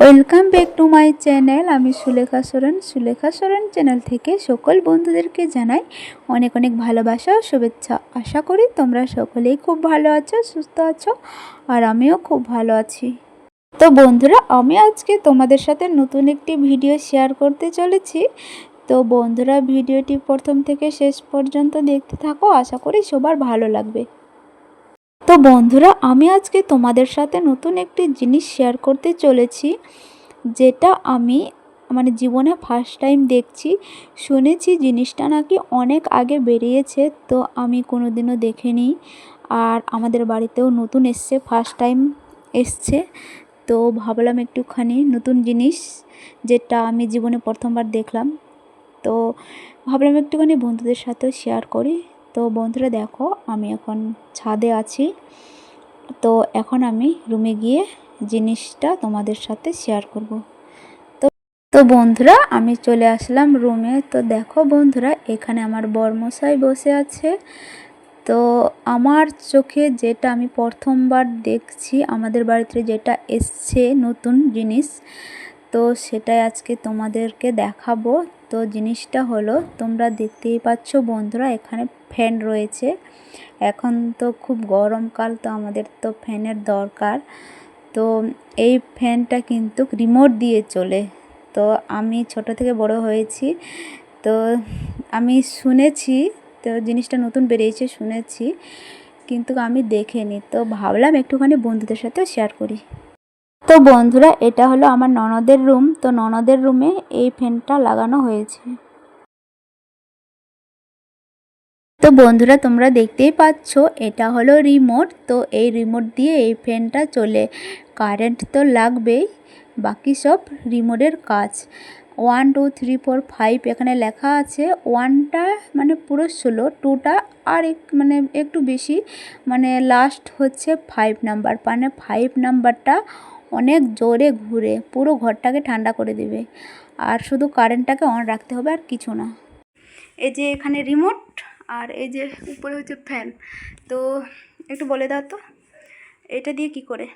Welcome back to my channel আমি Sulekha Soren. Sulekha Soren channel থেকে সকল বন্ধুদেরকে জানাই অনেক অনেক ভালোবাসা ও শুভেচ্ছা। আশা করি তোমরা সকলেই খুব ভালো আছো, সুস্থ আছো, আর আমিও খুব ভালো আছি। তো বন্ধুরা, আমি আজকে তোমাদের সাথে নতুন একটি ভিডিও শেয়ার করতে চলেছি। তো বন্ধুরা ভিডিওটি প্রথম থেকে শেষ পর্যন্ত দেখতে থাকো। আশা করি সবার ভালো লাগবে। তো বন্ধুরা, আমি আজকে তোমাদের সাথে নতুন একটি জিনিস শেয়ার করতে চলেছি, যেটা আমি মানে জীবনে ফার্স্ট টাইম দেখছি। শুনেছি জিনিসটা নাকি অনেক আগে বেরিয়েছে, তো আমি কোনো দিনও দেখিনি। আর আমাদের বাড়িতেও নতুন এসছে ফার্স্ট টাইম এসছে। তো ভাবলাম একটুখানি নতুন জিনিস, যেটা আমি জীবনে প্রথমবার দেখলাম। তো ভাবলাম একটুখানি বন্ধুদের সাথেও শেয়ার করি। তো বন্ধুরা দেখো, আমি এখন ছাদে আছি। তো এখন আমি রুমে গিয়ে জিনিসটা তোমাদের সাথে শেয়ার করব। তো তো বন্ধুরা, আমি চলে আসলাম রুমে। তো দেখো বন্ধুরা, এখানে আমার বর্মশাই বসে আছে। তো আমার চোখে যেটা আমি প্রথমবার দেখছি, আমাদের বাড়িতে যেটা এসছে নতুন জিনিস, তো সেটাই আজকে তোমাদেরকে দেখাবো। তো জিনিসটা হলো, তোমরা দেখতেই পাচ্ছ বন্ধুরা, এখানে ফ্যান রয়েছে। এখন তো খুব গরমকাল তো আমাদের তো ফ্যানের দরকার। তো এই ফ্যানটা কিন্তু রিমোট দিয়ে চলে। তো আমি ছোট থেকে বড় হয়েছি, তো আমি শুনেছি, তো জিনিসটা নতুন বেরিয়েছে, শুনেছি, কিন্তু আমি দেখিনি। তো ভাবলাম একটুখানি বন্ধুদের সাথেও শেয়ার করি। তো বন্ধুরা, এটা হলো আমার ননদের রুম তো ননদের রুমে এই ফ্যানটা লাগানো হয়েছে। তো বন্ধুরা, তোমরা দেখতেই পাচ্ছ, এটা হলো রিমোট তো এই রিমোট দিয়ে এই ফ্যানটা চলে। কারেন্ট তো লাগবেই, বাকি সব রিমোটের কাজ। One two three four five এখানে লেখা আছে। ওয়ানটা মানে পুরো ষোলো টুটা আর এক মানে একটু বেশি মানে লাস্ট হচ্ছে ফাইভ নাম্বার মানে ফাইভ নাম্বারটা অনেক জোরে ঘুরে, পুরো ঘরটাকে ঠান্ডা করে দেবে। আর শুধু কারেন্টটাকে অন রাখতে হবে, আর কিছু না। এই যে এখানে রিমোট আর এই যে উপরে হচ্ছে ফ্যান। তো একটু বলে দাও তো এটা দিয়ে কি করে?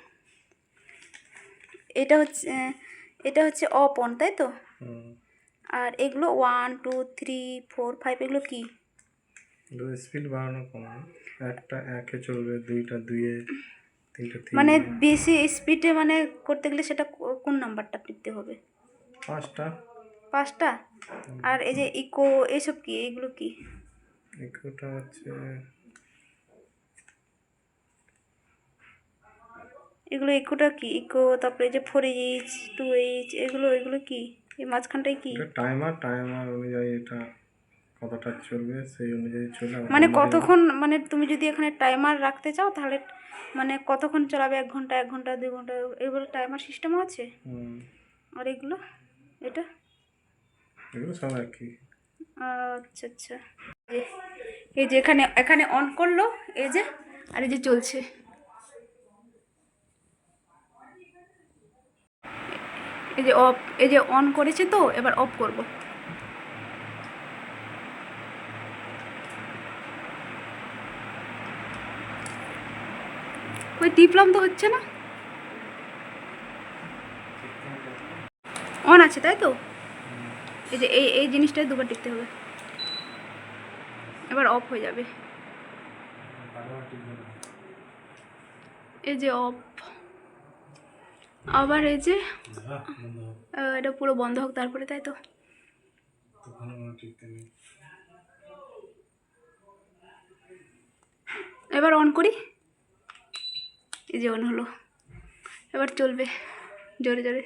এটা হচ্ছে এটা হচ্ছে অফ অন তাই তো? আর এগুলো one two three four five এগুলো কি? স্পিড বাড়ানো কমানো। একটা একে চলবে দুইটা দুইয়ে মানে বেশি স্পিডে মানে করতে গেলে সেটা কোন নাম্বারটা টিপতে হবে? পাঁচটা। পাঁচটা? আর এই যে ইকো এইসব কি? এগুলো কি? একটা হচ্ছে এগুলো ইকোটা কি? ইকো তারপরে যে ফোর এইচ টু এইচ এগুলো এগুলো কি? এই মাঝখানটায় কি? টাইমার টাইমার অনুযায়ী এটা কতটা চলবে সেই অনুযায়ী চলে মানে কতক্ষণ মানে তুমি যদি এখানে টাইমার রাখতে চাও তাহলে মানে কতক্ষণ চালাবে? এক ঘণ্টা এক ঘণ্টা দুই ঘণ্টা এগুলো টাইমার সিস্টেম আছে? হুম, আর এগুলো? এটা? এগুলো সব একই। আচ্ছা আচ্ছা। এই- যে এখানে এখানে অন করল, এই যে, আর এই যে চলছে। এই যে অফ এই যে অন করেছে তো, এবার অফ করব। ওই টিপলাম তো হচ্ছে না? অন আছে, তাই তো? এই যে, এই এই জিনিসটাই দুবার টিপতে হবে। এবার অফ হয়ে যাবে। এই যে অফ আবার এই যে এটা পুরো বন্ধ হোক তারপরে, তাই তো? এবার অন করি? এই যে অন হলো। এবার চলবে, জোরে জোরে।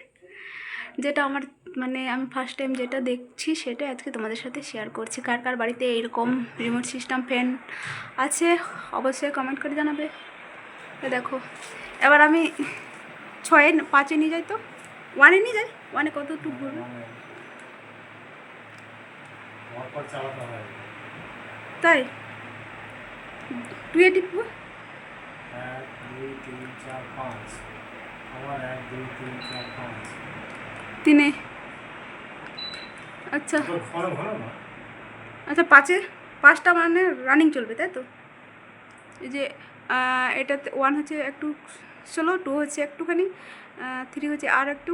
যেটা আমার মানে আমি ফার্স্ট টাইম যেটা দেখছি সেটা আজকে তোমাদের সাথে শেয়ার করছি। কার কার বাড়িতে এইরকম রিমোট সিস্টেম ফ্যান আছে, অবশ্যই কমেন্ট করে জানাবে। দেখো, এবার আমি ছয়ে পাঁচে নিয়ে যাই তো? ওয়ানে নিয়ে যাই? ওয়ানে কত টুক ঘুরবে? তাই? টুয়ে টিপবো? এক, দুই, তিন, চার, পাঁচ। আবার এক, দুই, তিন, চার, পাঁচ। তিনে আচ্ছা। আচ্ছা পাঁচে পাঁচটা মানে রানিং চলবে তাই তো? এই যে এটাতে ওয়ান হচ্ছে একটু স্লো টু হচ্ছে একটুখানি থ্রি হচ্ছে আর একটু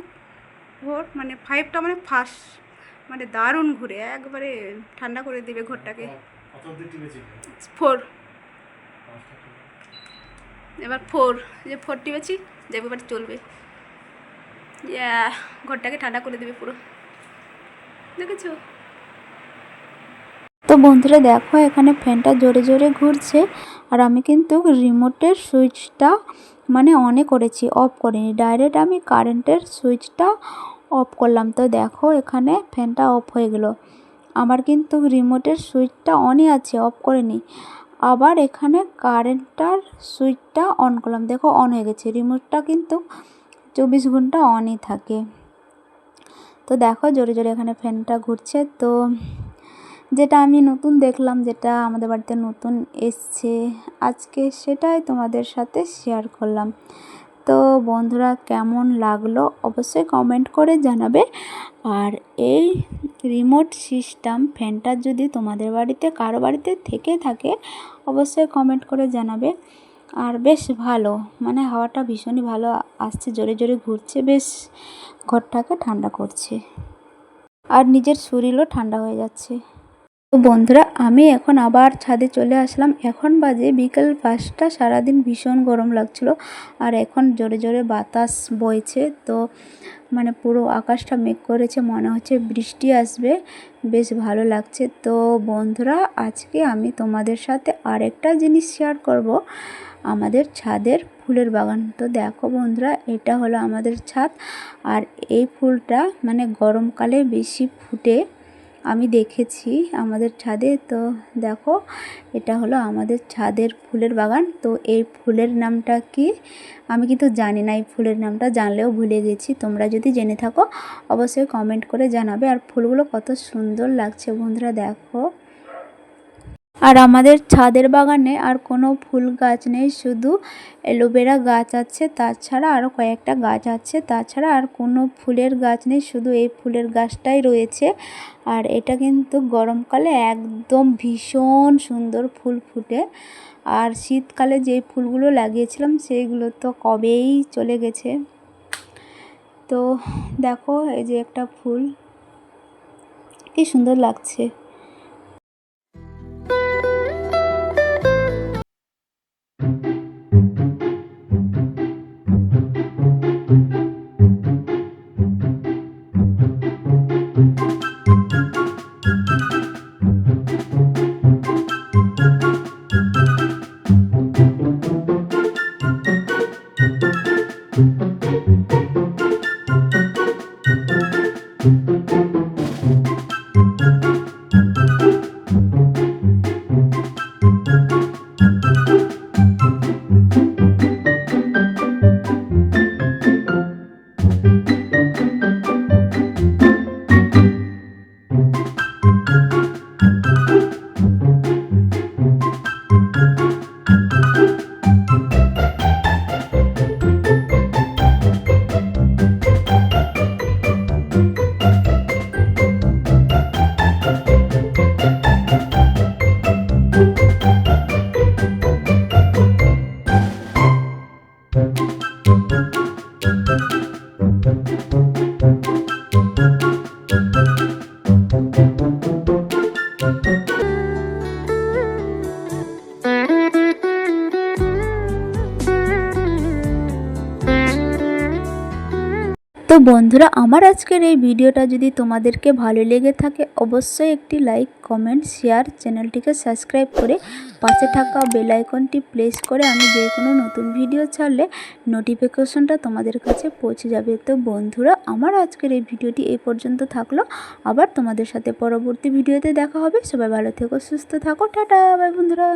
ফোর মানে ফাইভটা মানে ফার্স্ট মানে দারুণ ঘুরে একবারে ঠান্ডা করে দিবে ঘরটাকে। ফোর এবার ফোর যে ফোর টিপেছি যে এবার চলবে। ঘরটাকে ঠান্ডা করে দেবে পুরো। দেখেছ? তো বন্ধুরা, দেখো, এখানে ফ্যানটা জোরে জোরে ঘুরছে, আর আমি কিন্তু রিমোটের সুইচটা মানে অনে করেছি অফ করিনি। ডাইরেক্ট আমি কারেন্টের সুইচটা অফ করলাম। তো দেখো, এখানে ফ্যানটা অফ হয়ে গেল। আমার কিন্তু রিমোটের সুইচটা অনই আছে অফ করিনি। আবার এখানে কারেন্টটার সুইচটা অন করলাম। দেখো অন হয়ে গেছে। রিমোটটা কিন্তু চব্বিশ ঘণ্টা অনই থাকে। তো দেখো জোরে জোরে এখানে ফ্যানটা ঘুরছে। তো যেটা আমি নতুন দেখলাম, যেটা আমাদের বাড়িতে নতুন এসছে, আজকে সেটাই তোমাদের সাথে শেয়ার করলাম। তো বন্ধুরা, কেমন লাগল অবশ্যই কমেন্ট করে জানাবে। আর এই রিমোট সিস্টেম ফ্যানটা যদি তোমাদের বাড়িতে, কারও বাড়িতে থেকে থাকে, অবশ্যই কমেন্ট করে জানাবে। আর বেশ ভালো। মানে হাওয়াটা ভীষণই ভালো আসছে, জোরে জোরে ঘুরছে, বেশ ঘরটাকে ঠান্ডা করছে। আর নিজের শরীরও ঠান্ডা হয়ে যাচ্ছে। তো বন্ধুরা, আমি এখন আবার ছাদে চলে আসলাম। এখন বাজে বিকেল পাঁচটা, সারাদিন ভীষণ গরম লাগছিল। আর এখন জোরে জোরে বাতাস বইছে, তো মানে পুরো আকাশটা মেঘ করেছে, মনে হচ্ছে বৃষ্টি আসবে, বেশ ভালো লাগছে। তো বন্ধুরা, আজকে আমি তোমাদের সাথে আরেকটা জিনিস শেয়ার করব। আমাদের ছাদের ফুলের বাগান। তো দেখো বন্ধুরা, এটা হলো আমাদের ছাদ। আর এই ফুলটা মানে গরমকালে বেশি ফুটে আমি দেখেছি আমাদের ছাদে। তো দেখো, এটা হলো আমাদের ছাদের ফুলের বাগান। তো এই ফুলের নামটা কি? আমি কিন্তু জানি না, এই ফুলের নামটা জানলেও ভুলে গেছি। তোমরা যদি জেনে থাকো, অবশ্যই কমেন্ট করে জানাবে। আর ফুলগুলো কত সুন্দর লাগছে বন্ধুরা, দেখো। আর আমাদের ছাদের বাগানে আর কোনো ফুল গাছ নেই, শুধু অ্যালোভেরা গাছ আছে, তাছাড়া আরও কয়েকটা গাছ আছে, তাছাড়া আর কোনো ফুলের গাছ নেই, শুধু এই ফুলের গাছটাই রয়েছে। আর এটা কিন্তু গরমকালে একদম ভীষণ সুন্দর ফুল ফুটে। আর শীতকালে যেই ফুলগুলো লাগিয়েছিলাম, সেইগুলো তো কবেই চলে গেছে। তো দেখো, এই যে একটা ফুল, কি সুন্দর লাগছে। Thank you. তো বন্ধুরা, আমার আজকের এই ভিডিওটা যদি তোমাদেরকে ভালো লেগে থাকে, অবশ্যই একটি লাইক কমেন্ট শেয়ার চ্যানেলটিকে সাবস্ক্রাইব করে পাশে থাকা বেল আইকনটি প্রেস করে আমি যে কোনো নতুন ভিডিও ছাড়লে নোটিফিকেশনটা তোমাদের কাছে পৌঁছে যাবে। তো বন্ধুরা, আমার আজকের এই ভিডিওটি এই পর্যন্ত থাকল। আবার তোমাদের সাথে পরবর্তী ভিডিওতে দেখা হবে। সবাই ভালো থেকো, সুস্থ থাকো। টাটা বাই বন্ধুরা।